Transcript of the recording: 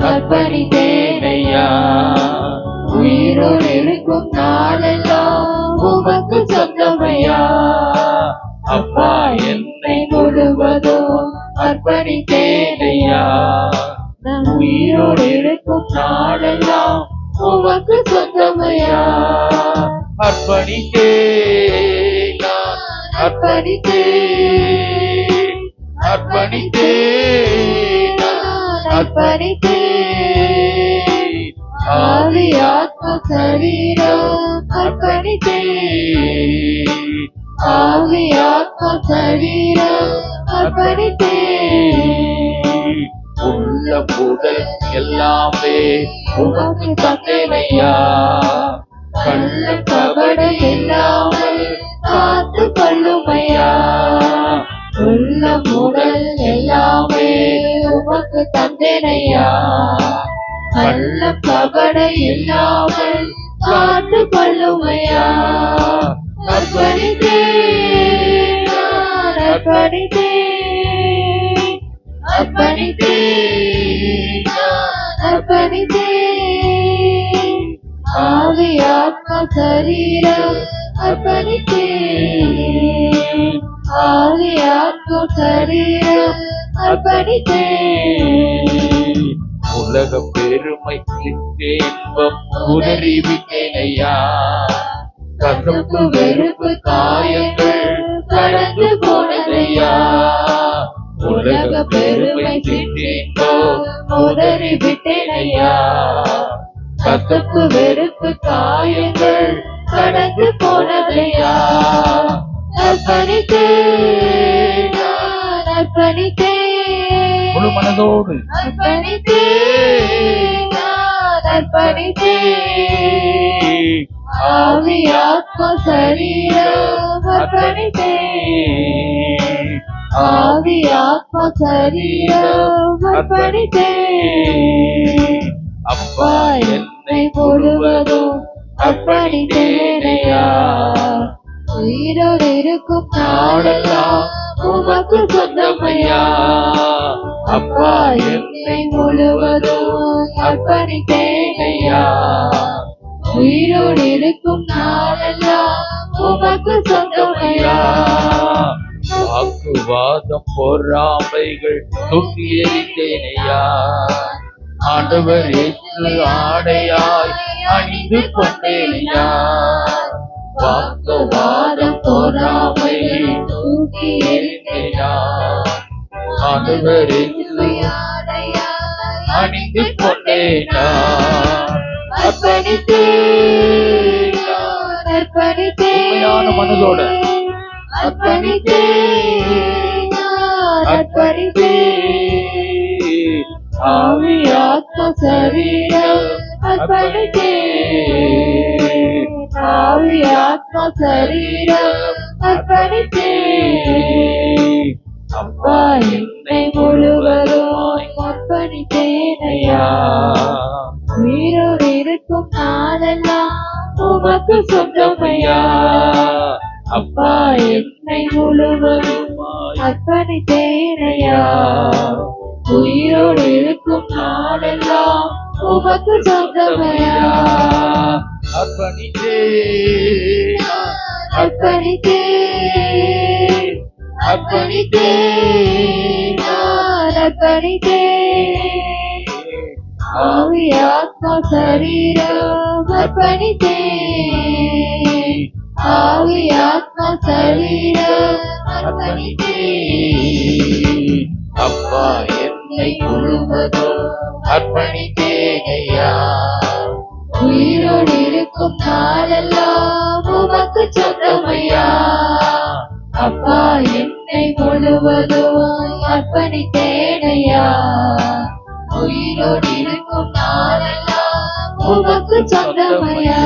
அர்ப்பணித்தேனையா உயிரோடு இருக்கும் நாளெல்லாம் உமக்கு சொந்தமையா? அப்பா என்னை முழுவதும் அர்ப்பணித்தேனையா உயிரோடு இருக்கும் நாளெல்லாம் உமக்கு சொந்தமையா? அர்ப்பணித்தேன் ஆவி ஆத்மா சரீரம் அர்ப்பணித்தேன் ஆவி ஆத்மா சரீரம் அர்ப்பணித்தேன் உள்ள புதல் எல்லாமே உமக்கு தந்தேனையா கள்ள கபட இல்லாமல் காத்து கொள்ளுமையா உள்ள முதல் உமக்கு தந்தேனையா? கள்ள கபட இல்லாமல் காத்து கொள்ளுமையா அர்ப்பணித்தே அர்ப்பணித்தே அர்ப்பணித்தே. அர்ப்பணித்தேன் ஆவி ஆத்மா சரீரம் அர்ப்பணித்தே. ஆவி ஆத்ம அர்ப்பணித்தேன். உலக பெருமை இன்பம் உணரிவிட்டேனையா கசப்பு வெறுப்பு காயங்கள் கடந்து போனதையா. உலக பெருமை சிற்றின்பம் உணரிவிட்டேனையா கசப்பு வெறுப்பு காயங்கள் கடந்து அர்ப்பணித்தேன். அர்ப்பணித்தேன். முழு மனதோடு. அர்ப்பணித்தேன். அர்ப்பணித்தேன். ஆவி ஆத்ம சரீரம் அர்ப்பணித்தேன். ஆவி ஆத்ம சரீரம் அர்ப்பணித்தேன். அப்பா என்னை முழுவதும் அர்ப்பணித்தேனையா. உயிரோடு இருக்கும் நாடெல்லாம் உமக்கு சொந்தமையா? அப்பா என்னை முழுவதும் அர்ப்பணித்தேனையா உயிரோடு இருக்கும் நாளெல்லாம் உமக்கு சொந்தமையா? வாக்குவாதம் பொறாமைகள் தூக்கி எறிந்தேனையா? ஆண்டவர் இயேசு ஆடையாய் அணிந்து கொண்டேனையா? வாக்குவாதம் பொறாமைகள் தூக்கி எறிந்தேனா ஆண்டவர் இயேசு அணிந்து அர்ப்பணித்தேன் நான் அர்ப்பணித்தேன் உண்மையான மனதோட. அர்ப்பணித்தேன் நான் அர்ப்பணித்தேன். ஆவி ஆத்ம சரீரம். அர்ப்பணித்தேன். ஆவி ஆத்ம சரீரம் அர்ப்பணித்தேன். அப்பா என்னை முழுவதும் அர்ப்பணித்தேனையா. உயிரோடு இருக்கும் நாளெல்லாம் உமக்கு சொந்தமையா. அப்பா என்னை முழுவதும் அர்ப்பணித்தேனையா. உயிரோடு இருக்கும் நாளெல்லாம் உமக்கு சொந்தமையா. அர்ப்பணித்தேன் அர்ப்பணித்தேன் அர்ப்பணித்தேன் நான் அர்ப்பணித்தேன் ஆவி ஆத்ம சரீரம் அர்ப்பணித்தேன் ஆவி ஆத்ம சரீரம் அர்ப்பணித்தேன் அப்பா என்னை முழுவதும் அர்ப்பணித்தேனையா நாளெல்லாம் உமக்கு சொந்தமையா? அப்பா என்னை முழுவதும் அர்ப்பணித்தேனையா? உயிரோடு இருக்கும் நாளெல்லாம் உமக்கு சொந்தமையா?